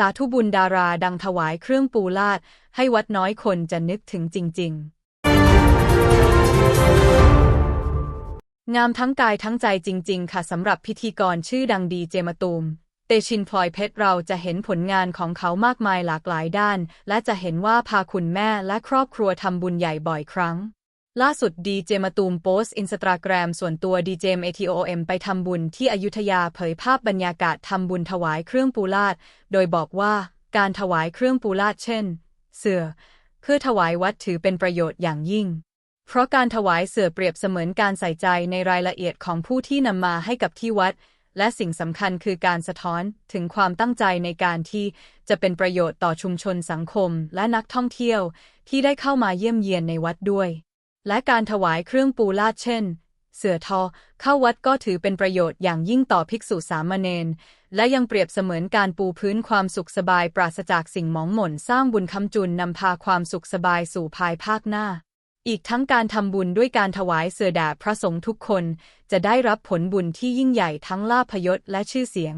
สาธุบุญดาราดังถวายเครื่องปูลาด ให้วัดน้อยคนจะนึกถึงจริง ๆ งามทั้งกายทั้งใจจริง ๆ ค่ะสำหรับพิธีกรชื่อดังดีเจมตูม เตชินพลอยเพชรเราจะเห็นผลงานของเขามากมายหลากหลายด้าน และจะเห็นว่าพาคุณแม่และครอบครัวทำบุญใหญ่บ่อยครั้ง ล่าสุดดีเจมะตูมโพสต์อินสตาแกรมส่วนตัวดีเจม ATOM ไปทำบุญที่อยุธยาเผยภาพบรรยากาศทำบุญถวายเครื่องปูลาด โดยบอกว่าการถวายเครื่องปูลาดเช่น เสือ เพื่อถวายวัดถือเป็นประโยชน์อย่างยิ่ง เพราะการถวายเสือเปรียบเสมือนการใส่ใจในรายละเอียดของผู้ที่นำมาให้กับที่วัด และสิ่งสำคัญคือการสะท้อนถึงความตั้งใจในการที่จะเป็นประโยชน์ต่อชุมชนสังคมและนักท่องเที่ยวที่ได้เข้ามาเยี่ยมเยียนในวัดด้วย และการถวายเครื่องปูลาดเช่น เสือทอ เข้าวัดก็ถือเป็นประโยชน์อย่างยิ่งต่อภิกษุสามเณรและยังเปรียบเสมือนการปูพื้นความสุขสบายปราศจากสิ่งหมองหม่นสร้างบุญคำจุนนำพาความสุขสบายสู่ภายภาคหน้า อีกทั้งการทำบุญด้วยการถวายเสือด่พระสงฆ์ทุกคน จะได้รับผลบุญที่ยิ่งใหญ่ทั้งลาภยศและชื่อเสียง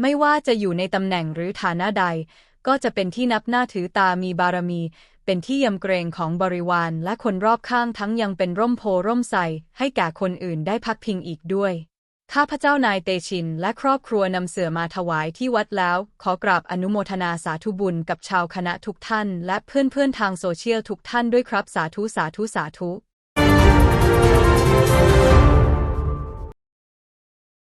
ไม่ว่าจะอยู่ในตำแหน่งหรือฐานะใด ก็จะเป็นที่นับหน้าถือตามีบารมี เป็นที่ยำเกรงของบริวารและคนรอบข้างทั้งยังเป็นร่มโพร่มใสให้แก่คนอื่นได้พักพิงอีกด้วย ข้าพเจ้านายเตชินและครอบครัวนำเสือมาถวายที่วัดแล้ว ขอกราบอนุโมทนาสาธุบุญกับชาวคณะทุกท่าน และเพื่อนๆทางโซเชียลทุกท่านด้วยครับสาธุสาธุสาธุ